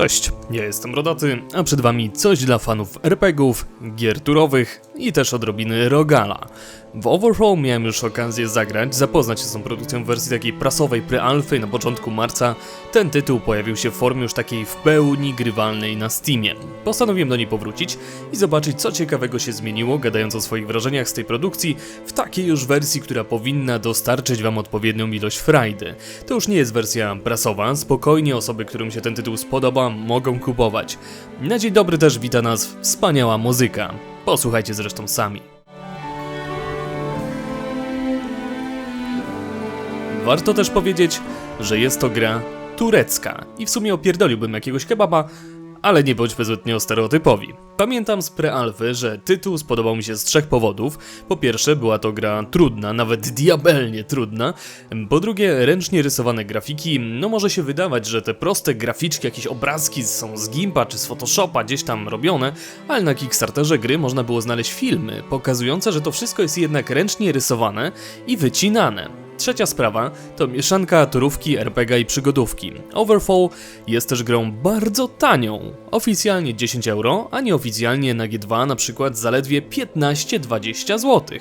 Cześć, ja jestem Rodaty, a przed wami coś dla fanów RPGów, gier turowych i też odrobiny Rogala. W Overflow miałem już okazję zagrać, zapoznać się z tą produkcją w wersji takiej prasowej pre-alfy na początku marca. Ten tytuł pojawił się w formie już takiej w pełni grywalnej na Steamie. Postanowiłem do niej powrócić i zobaczyć co ciekawego się zmieniło, gadając o swoich wrażeniach z tej produkcji, w takiej już wersji, która powinna dostarczyć wam odpowiednią ilość frajdy. To już nie jest wersja prasowa, spokojnie osoby, którym się ten tytuł spodoba, mogą kupować. Na dzień dobry też wita nas wspaniała muzyka. Posłuchajcie zresztą sami. Warto też powiedzieć, że jest to gra turecka i w sumie opierdoliłbym jakiegoś kebaba, ale nie bądźmy zbytnio stereotypowi. Pamiętam z prealfy, że tytuł spodobał mi się z trzech powodów. Po pierwsze, była to gra trudna, nawet diabelnie trudna. Po drugie, ręcznie rysowane grafiki. No może się wydawać, że te proste graficzki, jakieś obrazki są z Gimpa czy z Photoshopa gdzieś tam robione, ale na Kickstarterze gry można było znaleźć filmy pokazujące, że to wszystko jest jednak ręcznie rysowane i wycinane. Trzecia sprawa to mieszanka turówki, RPG i przygodówki. Overfall jest też grą bardzo tanią. Oficjalnie 10 euro, a nieoficjalnie na G2 na przykład zaledwie 15-20 zł.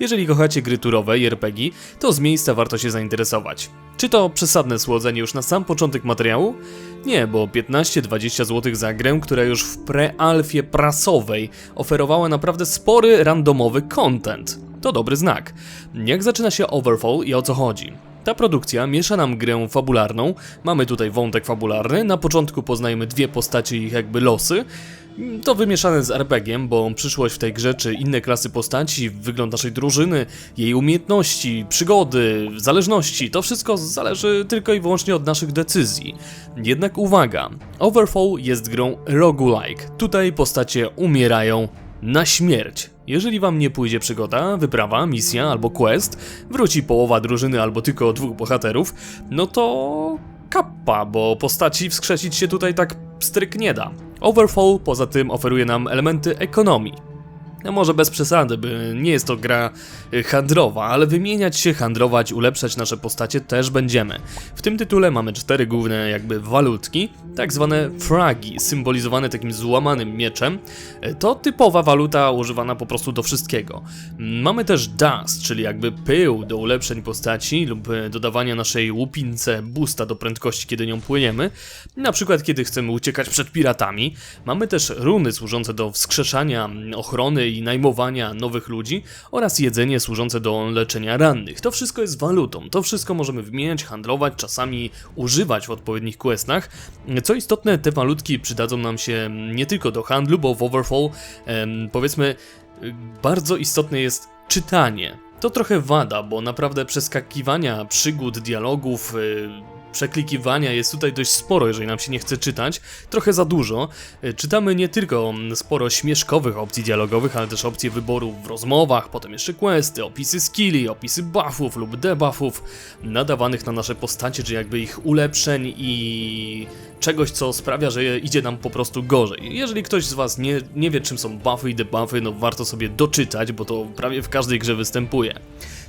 Jeżeli kochacie gry turowe i RPG, to z miejsca warto się zainteresować. Czy to przesadne słodzenie już na sam początek materiału? Nie, bo 15-20 zł za grę, która już w prealfie prasowej oferowała naprawdę spory randomowy content. To dobry znak. Jak zaczyna się Overfall i o co chodzi? Ta produkcja miesza nam grę fabularną. Mamy tutaj wątek fabularny. Na początku poznajemy dwie postacie i ich jakby losy. To wymieszane z RPG-iem, bo przyszłość w tej grze czy inne klasy postaci, wygląd naszej drużyny, jej umiejętności, przygody, zależności, to wszystko zależy tylko i wyłącznie od naszych decyzji. Jednak uwaga, Overfall jest grą roguelike. Tutaj postacie umierają na śmierć. Jeżeli wam nie pójdzie przygoda, wyprawa, misja albo quest, wróci połowa drużyny albo tylko dwóch bohaterów, no to kappa, bo postaci wskrzesić się tutaj tak stryk nie da. Overfall poza tym oferuje nam elementy ekonomii. No może bez przesady, by nie jest to gra y, handlowa, ale wymieniać się, handlować, ulepszać nasze postacie też będziemy. W tym tytule mamy cztery główne jakby walutki, tak zwane fragi, symbolizowane takim złamanym mieczem. Y, To typowa waluta używana po prostu do wszystkiego. Mamy też dust, czyli jakby pył do ulepszeń postaci lub y, dodawania naszej łupince boosta do prędkości, kiedy nią płyniemy. Na przykład kiedy chcemy uciekać przed piratami. Mamy też runy służące do wskrzeszania mm, i najmowania nowych ludzi oraz jedzenie służące do leczenia rannych. To wszystko jest walutą, to wszystko możemy wymieniać, handlować, czasami używać w odpowiednich questach. Co istotne, te walutki przydadzą nam się nie tylko do handlu, bo w Overfall powiedzmy bardzo istotne jest czytanie. To trochę wada, bo naprawdę przeskakiwania przygód, dialogów, y, przeklikiwania jest tutaj dość sporo, jeżeli nam się nie chce czytać. Trochę za dużo. Y, Czytamy nie tylko mm, sporo śmieszkowych opcji dialogowych, ale też opcje wyboru w rozmowach, potem jeszcze questy, opisy skilli, opisy buffów lub debuffów nadawanych na nasze postacie, czy jakby ich ulepszeń i czegoś, co sprawia, że idzie nam po prostu gorzej. Jeżeli ktoś z Was nie, nie wie, czym są buffy i debuffy, no warto sobie doczytać, bo to prawie w każdej grze występuje.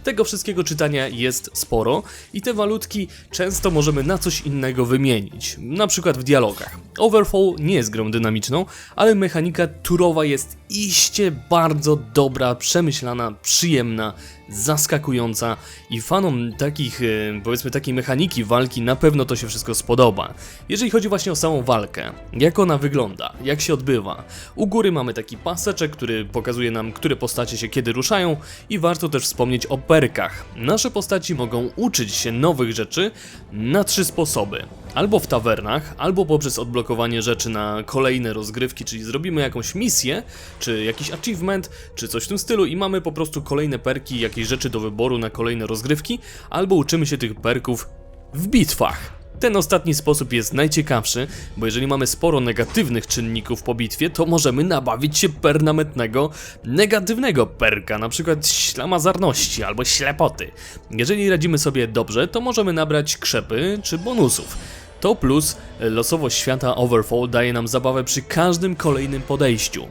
Tego wszystkiego czytania jest sporo i te walutki często możemy na coś innego wymienić, na przykład w dialogach. Overfall nie jest grą dynamiczną, ale mechanika turowa jest iście bardzo dobra, przemyślana, przyjemna, zaskakująca i fanom takich, e, powiedzmy takiej mechaniki walki na pewno to się wszystko spodoba. Jeżeli chodzi właśnie o samą walkę, jak ona wygląda, jak się odbywa. U góry mamy taki paseczek, który pokazuje nam, które postacie się kiedy ruszają i warto też wspomnieć o perkach. Nasze postaci mogą uczyć się nowych rzeczy na trzy sposoby. Albo w tawernach, albo poprzez odblokowanie rzeczy na kolejne rozgrywki, czyli zrobimy jakąś misję, czy jakiś achievement, czy coś w tym stylu i mamy po prostu kolejne perki, jakieś rzeczy do wyboru na kolejne rozgrywki, albo uczymy się tych perków w bitwach. Ten ostatni sposób jest najciekawszy, bo jeżeli mamy sporo negatywnych czynników po bitwie, to możemy nabawić się permanentnego negatywnego perka, na przykład ślamazarności albo ślepoty. Jeżeli radzimy sobie dobrze, to możemy nabrać krzepy czy bonusów. To plus losowość świata Overfall daje nam zabawę przy każdym kolejnym podejściu.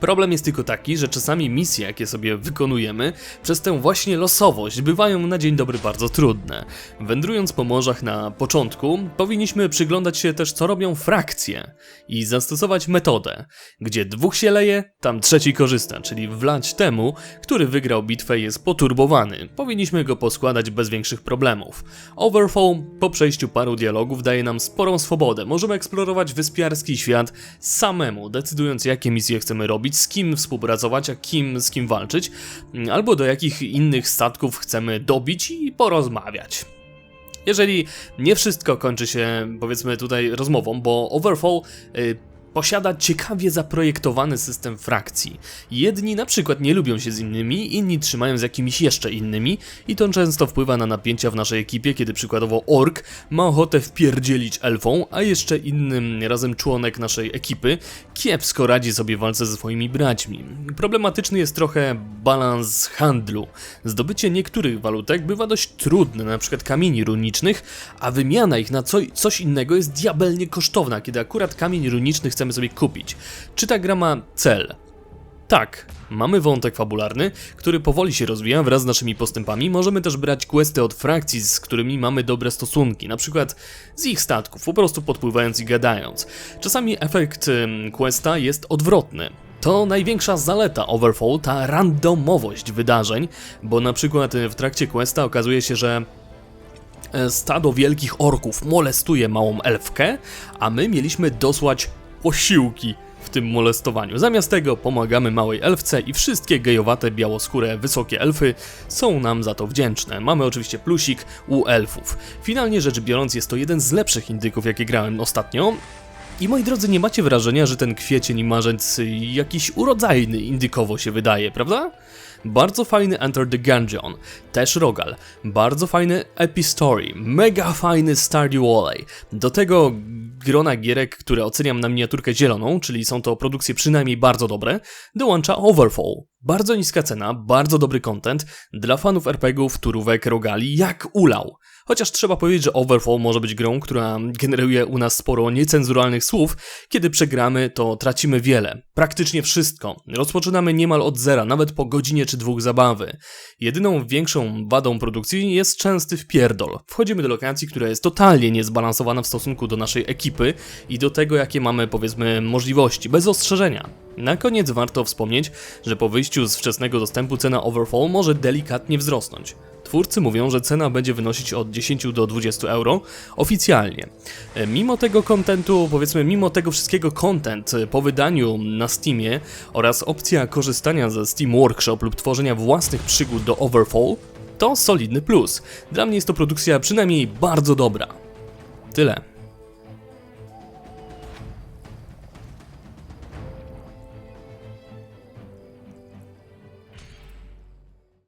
Problem jest tylko taki, że czasami misje, jakie sobie wykonujemy, przez tę właśnie losowość bywają na dzień dobry bardzo trudne. Wędrując po morzach na początku, powinniśmy przyglądać się też, co robią frakcje i zastosować metodę, gdzie dwóch się leje, tam trzeci korzysta, czyli wlać temu, który wygrał bitwę jest poturbowany. Powinniśmy go poskładać bez większych problemów. Overfall po przejściu paru dialogów daje nam sporą swobodę. Możemy eksplorować wyspiarski świat samemu, decydując jakie misje chcemy robić, z kim współpracować, a kim z kim walczyć, albo do jakich innych statków chcemy dobić i porozmawiać. Jeżeli nie wszystko kończy się, powiedzmy tutaj rozmową, bo Overfall y, posiada ciekawie zaprojektowany system frakcji. Jedni na przykład nie lubią się z innymi, inni trzymają z jakimiś jeszcze innymi i to często wpływa na napięcia w naszej ekipie, kiedy przykładowo ork ma ochotę wpierdzielić elfą, a jeszcze innym razem członek naszej ekipy kiepsko radzi sobie w walce ze swoimi braćmi. Problematyczny jest trochę balans handlu. Zdobycie niektórych walutek bywa dość trudne, na przykład kamieni runicznych, a wymiana ich na co, coś innego jest diabelnie kosztowna, kiedy akurat kamień runiczny chcemy sobie kupić. Czy ta gra ma cel? Tak, mamy wątek fabularny, który powoli się rozwija wraz z naszymi postępami. Możemy też brać questy od frakcji, z którymi mamy dobre stosunki, na przykład z ich statków, po prostu podpływając i gadając. Czasami efekt questa jest odwrotny. To największa zaleta Overfall, ta randomowość wydarzeń, bo na przykład y, w trakcie questa okazuje się, że e, stado wielkich orków molestuje małą elfkę, a my mieliśmy dosłać posiłki w tym molestowaniu. Zamiast tego pomagamy małej elfce i wszystkie gejowate, białoskóre, wysokie elfy są nam za to wdzięczne. Mamy oczywiście plusik u elfów. Finalnie rzecz biorąc jest to jeden z lepszych indyków jakie grałem ostatnio. I moi drodzy, nie macie wrażenia, że ten kwiecień i marzec jakiś urodzajny indykowo się wydaje, prawda? Bardzo fajny Enter the Gungeon, też Rogal, bardzo fajny Epistory, mega fajny Stardew Valley. Do tego grona gierek, które oceniam na miniaturkę zieloną, czyli są to produkcje przynajmniej bardzo dobre, dołącza Overfall. Bardzo niska cena, bardzo dobry content, dla fanów RPGów, turówek, rogali, jak ulał. Chociaż trzeba powiedzieć, że Overfall może być grą, która generuje u nas sporo niecenzuralnych słów. Kiedy przegramy, to tracimy wiele. Praktycznie wszystko. Rozpoczynamy niemal od zera, nawet po godzinie czy dwóch zabawy. Jedyną większą wadą produkcji jest częsty wpierdol. Wchodzimy do lokacji, która jest totalnie niezbalansowana w stosunku do naszej ekipy i do tego, jakie mamy, powiedzmy, możliwości, bez ostrzeżenia. Na koniec warto wspomnieć, że po wyjściu z wczesnego dostępu cena Overfall może delikatnie wzrosnąć. Twórcy mówią, że cena będzie wynosić od 10 do 20 euro oficjalnie. E, Mimo tego kontentu, powiedzmy, mimo tego wszystkiego content e, po wydaniu na Steamie oraz opcja korzystania ze Steam Workshop lub tworzenia własnych przygód do Overfall, to solidny plus. Dla mnie jest to produkcja przynajmniej bardzo dobra. Tyle.